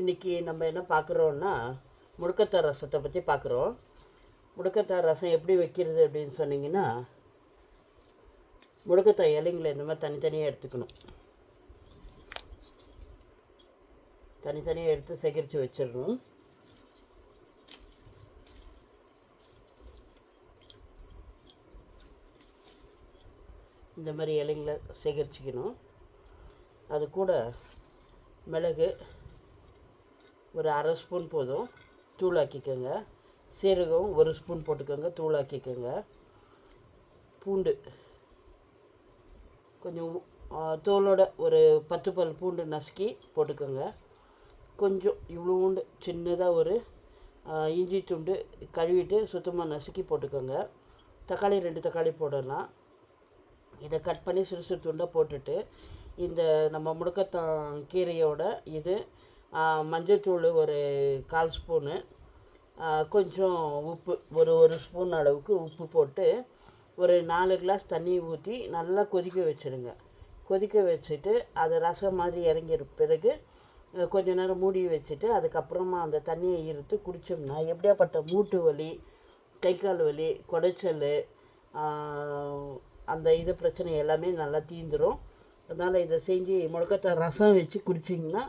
இன்றைக்கி நம்ம என்ன பார்க்குறோன்னா முடுக்கத்தார் ரசத்தை பற்றி பார்க்குறோம். முடுக்கத்தார் ரசம் எப்படி வைக்கிறது அப்படின்னு சொன்னீங்கன்னா முடுக்கத்தாய் இலைங்களை இந்த மாதிரி தனித்தனியாக எடுத்துக்கணும். தனித்தனியாக எடுத்து சேகரித்து வச்சிடணும். இந்த மாதிரி இலைங்களை சேகரிச்சுக்கணும். அது கூட மிளகு ஒரு அரை ஸ்பூன் போதும். தூளாக்கிக்கோங்க. சீரகம் ஒரு ஸ்பூன் போட்டுக்கோங்க. தூளாக்கிக்கோங்க. பூண்டு. கொஞ்சம் தோலோட ஒரு பத்து பல் பூண்டு நசுக்கி போட்டுக்கோங்க. கொஞ்சம் இவ்வளோண்டு சின்னதாக ஒரு இஞ்சி துண்டு கழுவிட்டு சுத்தமாக நசுக்கி போட்டுக்கோங்க. தக்காளி ரெண்டு தக்காளி போடலாம். இதை கட் பண்ணி சிறு சிறு துண்டாக போட்டுட்டு இந்த நம்ம முடக்கத்தான் கீரையோட இது மஞ்சத்தூள் ஒரு கால் ஸ்பூனு கொஞ்சம் உப்பு ஒரு ஒரு ஸ்பூன் அளவுக்கு உப்பு போட்டு ஒரு நாலு கிளாஸ் தண்ணி ஊற்றி நல்லா கொதிக்க வச்சிடுங்க கொதிக்க வச்சுட்டு அது ரசம் மாதிரி இறங்கிற பிறகு கொஞ்ச நேரம் மூடி வச்சுட்டு அதுக்கப்புறமா அந்த தண்ணியை இருத்து குடித்தோம்னா எப்படியாப்பட்ட மூட்டு வலி கை கால் வலி குடைச்சல் அந்த இது பிரச்சனை எல்லாமே நல்லா தீந்துடும் அதனால் இதை செஞ்சு முழக்கத்தை ரசம் வச்சு குடிச்சிங்கன்னா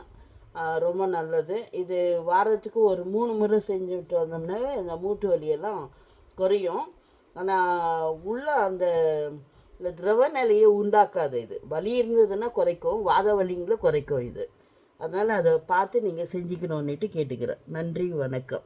ரொம்ப நல்லது. இது வாரத்துக்கு ஒரு மூணு முறை செஞ்சுட்டு வந்தோம்னாவே இந்த மூட்டு வலியெல்லாம் குறையும். ஆனால் உள்ள அந்த இந்த திரவ நிலையை உண்டாக்காது இது. வலி இருந்ததுன்னா குறைக்கும். வாத வலிங்களை குறைக்கும் இது. அதனால் அதை பார்த்து நீங்கள் செஞ்சுக்கணுன்னுட்டு கேட்டுக்கிறேன். நன்றி வணக்கம்.